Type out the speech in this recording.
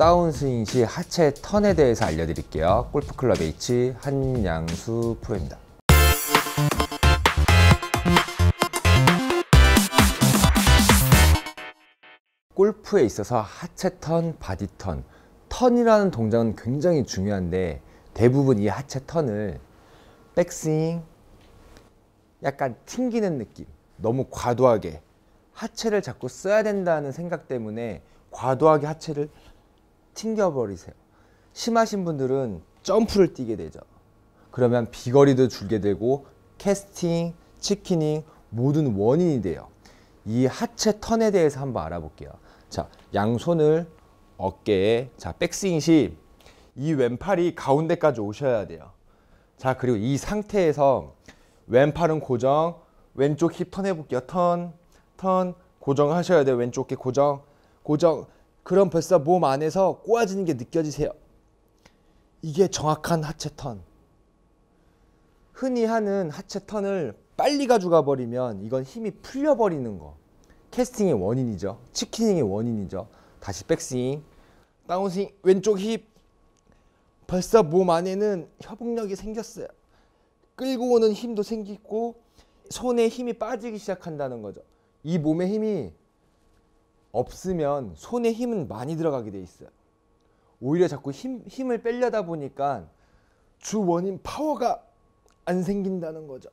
다운스윙 시 하체 턴에 대해서 알려드릴게요. 골프클럽 H 한양수 프로입니다. 골프에 있어서 하체 턴, 바디 턴, 턴이라는 동작은 굉장히 중요한데 대부분 이 하체 턴을 백스윙, 약간 튕기는 느낌, 너무 과도하게 하체를 자꾸 써야 된다는 생각 때문에 과도하게 하체를 튕겨버리세요. 심하신 분들은 점프를 뛰게 되죠. 그러면 비거리도 줄게 되고 캐스팅, 치키닝 모든 원인이 돼요. 이 하체 턴에 대해서 한번 알아볼게요. 자, 양손을 어깨에 자, 백스윙 시 이 왼팔이 가운데까지 오셔야 돼요. 자, 그리고 이 상태에서 왼팔은 고정, 왼쪽 힙 턴 해볼게요. 턴, 턴, 고정하셔야 돼요. 왼쪽 어깨 고정, 고정. 그럼 벌써 몸 안에서 꼬아지는 게 느껴지세요. 이게 정확한 하체 턴. 흔히 하는 하체 턴을 빨리 가져가 버리면 이건 힘이 풀려 버리는 거. 캐스팅의 원인이죠. 치키닝의 원인이죠. 다시 백스윙, 다운스윙, 왼쪽 힙. 벌써 몸 안에는 협응력이 생겼어요. 끌고 오는 힘도 생기고 손에 힘이 빠지기 시작한다는 거죠. 이 몸에 힘이 없으면 손에 힘은 많이 들어가게 돼 있어요. 오히려 자꾸 힘, 힘을 빼려다 보니까 주 원인 파워가 안 생긴다는 거죠.